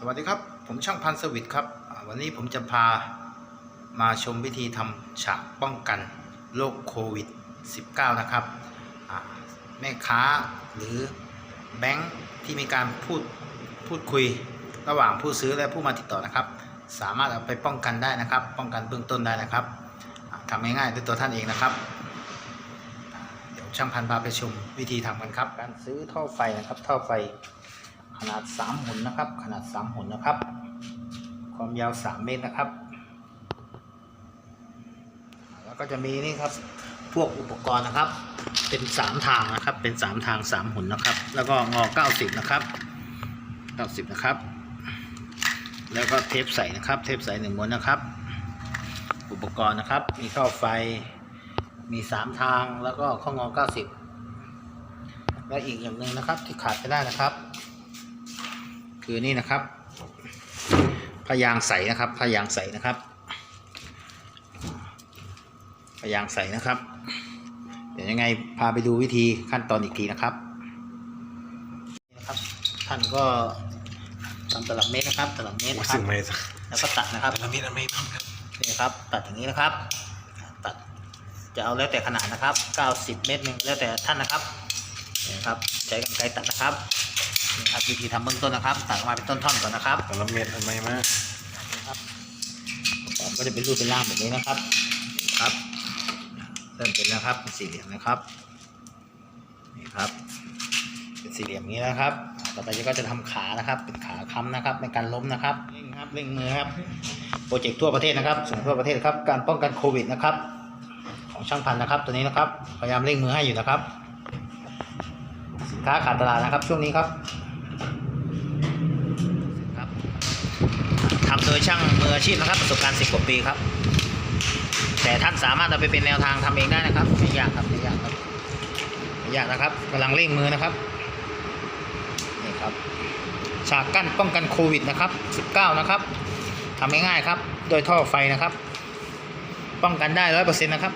สวัสดีครับ ผมช่างพันสวิทครับ วันนี้ผมจะพามาชมวิธีทำฉากป้องกันโรคโควิด -19 นะครับ แม่ค้าหรือแบงค์ที่มีการพูดพูดคุยระหว่างผู้ซื้อและผู้มาติดต่อนะครับ สามารถเอาไปป้องกันได้นะครับ ป้องกันเบื้องต้นได้นะครับทำง่ายๆด้วยตัวท่านเองนะครับ เดี๋ยวช่างพันพาไปชมวิธีทำกันครับ การซื้อท่อไฟนะครับท่อไฟ ขนาด3หุ่นนะครับ ขนาด3หุ่นนะครับ ความยาว 3 เมตรนะครับ แล้วก็จะมีนี่ครับพวกอุปกรณ์นะครับ เป็น 3 ทางนะครับ เป็น 3 ทาง 3 หุ่นนะครับ แล้วก็งอ 90 นะครับ 90 นะครับ แล้วก็เทปใส่นะครับ เทปใส่หนึ่งม้วนนะครับ อุปกรณ์นะครับ มีข้อไฟ มี 3 ทาง แล้วก็ข้องอ 90และอีกอย่างหนึ่งนะครับที่ขาดไม่ได้นะครับ คือนี่นะครับพยางใสนะครับพยางใสนะครับพยางใสนะครับ เดี๋ยวยังไงพาไปดูวิธีขั้นตอนอีกทีนะครับนี่นะครับท่านก็ทำตลับเมตรนะครับตลับเมตรโอ้นะครัสึบงไม่สักแล้วก็ตัดนะครับแล้วมีดไม่บ้างครับนี่ครับตัดอย่างนี้นะครับ ตัดจะเอาแล้วแต่ขนาดนะครับ 90 เมตรหนึ่งแล้วแต่ท่านนะครับนี่ครับใช้กรรไกรตัดนะครับ นี่ครับวิธีทำเบื้องต้นนะครับตัดออกมาเป็นต้นท่อนก่อนนะครับแต่ละเม็ดทำไมมากนะครับผมก็จะเป็นรูปเป็นร่างแบบนี้นะครับครับ เริ่มเป็นแล้วครับเป็นสี่เหลี่ยมนะครับนี่ครับ เป็นสี่เหลี่ยมอย่างนี้นะครับ ต่อไปก็จะทำขานะครับ เป็นขาค้ำนะครับ ในการล้มนะครับเร่งครับเร่งมือครับโปรเจกต์ทั่วประเทศนะครับส่งทั่วประเทศครับการป้องกันโควิดนะครับ ของช่างพันธุ์นะครับตัวนี้นะครับพยายามเร่งมือให้อยู่นะครับ สินค้าขาดตลาดนะครับช่วงนี้ครับครับ ทำโดยช่างมืออาชีพนะครับประสบการณ์สิบกว่าปีครับ แต่ท่านสามารถเอาไปเป็นแนวทางทำเองได้นะครับไม่ยากครับไม่ยากครับไม่ยากนะครับกำลังเร่งมือนะครับนี่ครับฉากกั้นป้องกันโควิดนะครับ 19 นะครับทำง่ายๆครับ โดยท่อไฟนะครับ ป้องกันได้ร้อยเปอร์เซ็นต์นะครับ